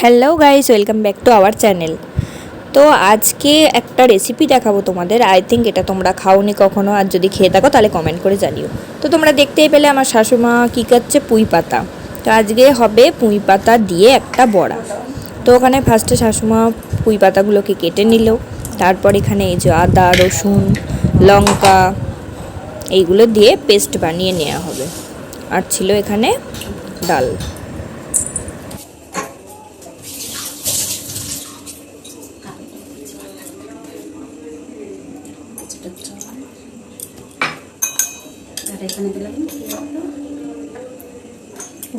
Hello guys welcome back to our channel তো আজকে একটা রেসিপি দেখাবো তোমাদের। আই থিঙ্ক এটা তোমরা খাওনি কখনো, আর যদি খেয়ে থাকো তাহলে কমেন্ট করে জানিও। তো তোমরা দেখতেই পেলে আমার শাশুমা কী করছে পুঁই পাতা। তো আজকে হবে পুঁই পাতা দিয়ে একটা বড়া। তো ওখানে ফার্স্টে শাশুমা পুঁই পাতাগুলোকে কেটে নিল। তারপর এখানে এই যে আদা, রসুন, লঙ্কা, এইগুলো দিয়ে পেস্ট বানিয়ে নেওয়া হবে। আর ছিল এখানে ডাল। আর এখানে দিলাম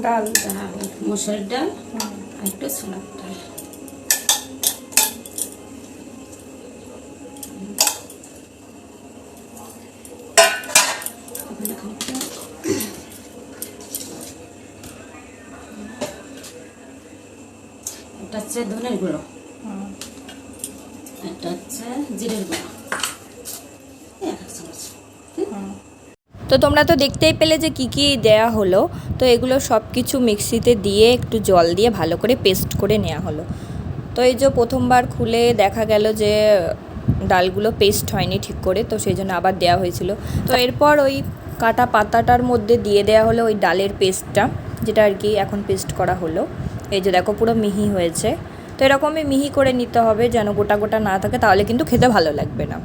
ডাল ডাল মসুর ডাল আর একটু ছোলার ডাল। এটা হচ্ছে ধনের গুঁড়ো। এটা হচ্ছে জিরের গুঁড়ো। তো তোমরা তো দেখতেই পেলে যে কি কি দেয়া হলো। তো এগুলো সব কিছু মিক্সিতে দিয়ে একটু জল দিয়ে ভালো করে পেস্ট করে নেওয়া হলো। তো এই যে প্রথমবার খুলে দেখা গেল যে ডালগুলো পেস্ট হয়নি ঠিক করে, তো সেই জন্য আবার দেওয়া হয়েছিল। তো এরপর ওই কাটা পাতাটার মধ্যে দিয়ে দেওয়া হলো ওই ডালের পেস্টটা, যেটা আর কি এখন পেস্ট করা হলো। এই যে দেখো পুরো মিহি হয়েছে। তো এরকমই মিহি করে নিতে হবে যেন গোটা গোটা না থাকে, তাহলে কিন্তু খেতে ভালো লাগবে না।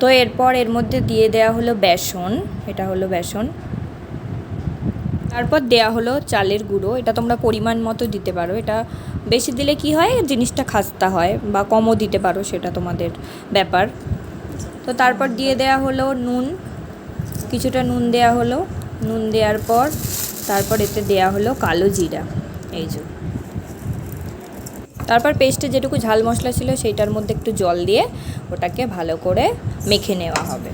তো এরপর এর মধ্যে দিয়ে দেয়া হলো বেসন, এটা হলো বেসন। তারপর দেয়া হলো চালের গুঁড়ো, এটা তোমরা পরিমাণ মতো দিতে পারো। এটা বেশি দিলে কি হয়? জিনিসটা খাস্তা হয় বা কমও দিতে পারো, সেটা তোমাদের ব্যাপার। তো তারপর দিয়ে দেয়া হলো নুন, কিছুটা নুন দেয়া হলো। নুন দেওয়ার পর তারপর এতে দেয়া হলো কালো জিরা, এই যে। তারপর পেস্টে যেটুকু ঝাল মশলা ছিল সেইটার মধ্যে একটু জল দিয়ে ওটাকে ভালো করে মেখে নেওয়া হবে।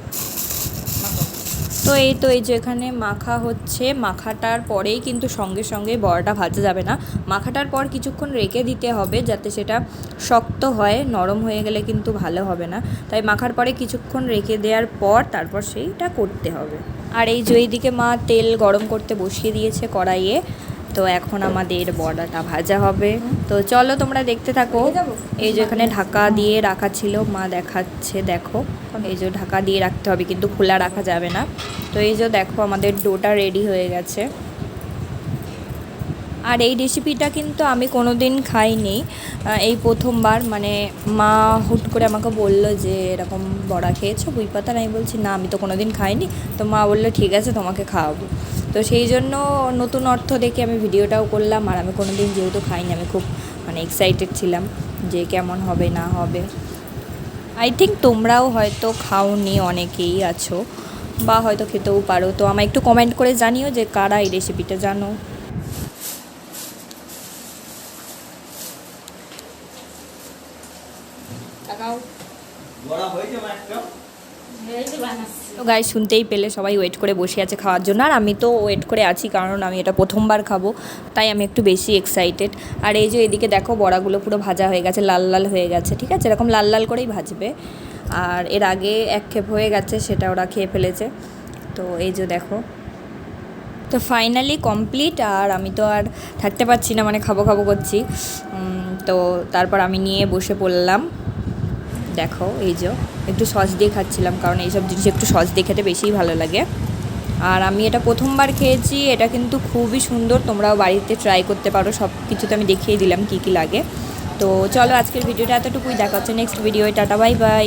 তো এই তো এই যে এখানে মাখা হচ্ছে। মাখাটার পরেই কিন্তু সঙ্গে সঙ্গে বড়াটা ভাজা যাবে না। মাখাটার পর কিছুক্ষণ রেখে দিতে হবে যাতে সেটা শক্ত হয়, নরম হয়ে গেলে কিন্তু ভালো হবে না। তাই মাখার পরে কিছুক্ষণ রেখে দেওয়ার পর তারপর সেইটা করতে হবে। আর এই যে এইদিকে মা তেল গরম করতে বসিয়ে দিয়েছে কড়াইয়ে। তো এখন আমাদের বড়াটা ভাজা হবে। তো চলো তোমরা দেখতে থাকো। এই যে এখানে ঢাকা দিয়ে রাখা ছিল মা দেখাচ্ছে দেখো। এই যে ঢাকা দিয়ে রাখতে হবে কিন্তু খোলা রাখা যাবে না। তো এই যে দেখো আমাদের ডোটা রেডি হয়ে গেছে। আর এই রেসিপিটা কিন্তু আমি কোনো দিন খাইনি এই প্রথমবার মানে মা হুট করে আমাকে বলল যে, এরকম বড়া খেয়েছো বুই পাতা? আমি বলছি, না, আমি তো কোনো দিন খাইনি। তো মা বলল, ঠিক আছে, তোমাকে খাওয়াবো। তো সেই জন্য নতুন অর্থ দেখে আমি ভিডিওটাও করলাম। আর আমি কোনো দিন যেহেতু খাইনি, আমি খুব মানে এক্সাইটেড ছিলাম যে কেমন হবে, না হবে। আই থিঙ্ক তোমরাও হয়তো খাওনি, অনেকেই আছো, বা হয়তো খেতেও পারো। তো আমায় একটু কমেন্ট করে জানিও যে, কারা এই রেসিপিটা জানো এই যে বানাচ্ছি তো গাই শুনতেই পেলে সবাই ওয়েট করে বসে আছে খাওয়ার জন্য। আর আমি তো ওয়েট করে আছি কারণ আমি এটা প্রথমবার খাব তাই আমি একটু বেশি এক্সাইটেড আর এই যে এদিকে দেখো বড়াগুলো পুরো ভাজা হয়ে গেছে লাল লাল হয়ে গেছে ঠিক আছে? এরকম লাল লাল করেই ভাজবে। আর এর আগে এক ক্ষেপ হয়ে গেছে সেটা ওরা খেয়ে ফেলেছে। তো এই যে দেখো। তো ফাইনালি কমপ্লিট আর আমি তো আর থাকতে পারছি না মানে খাব খাব করছি। তো তারপর আমি নিয়ে বসে পড়লাম। দেখো, এই যে, একটু সস দিয়ে খাচ্ছিলাম, কারণ এইসব জিনিস একটু সস দিয়ে খেতে বেশিই ভালো লাগে। আর আমি এটা প্রথমবার খেয়েছি, এটা কিন্তু খুবই সুন্দর, তোমরাও বাড়িতে ট্রাই করতে পারো সব কিছুতে আমি দেখিয়ে দিলাম কী কী লাগে। তো চলো, আজকের ভিডিওটা এতটুকুই, দেখা হচ্ছে next video tata bye bye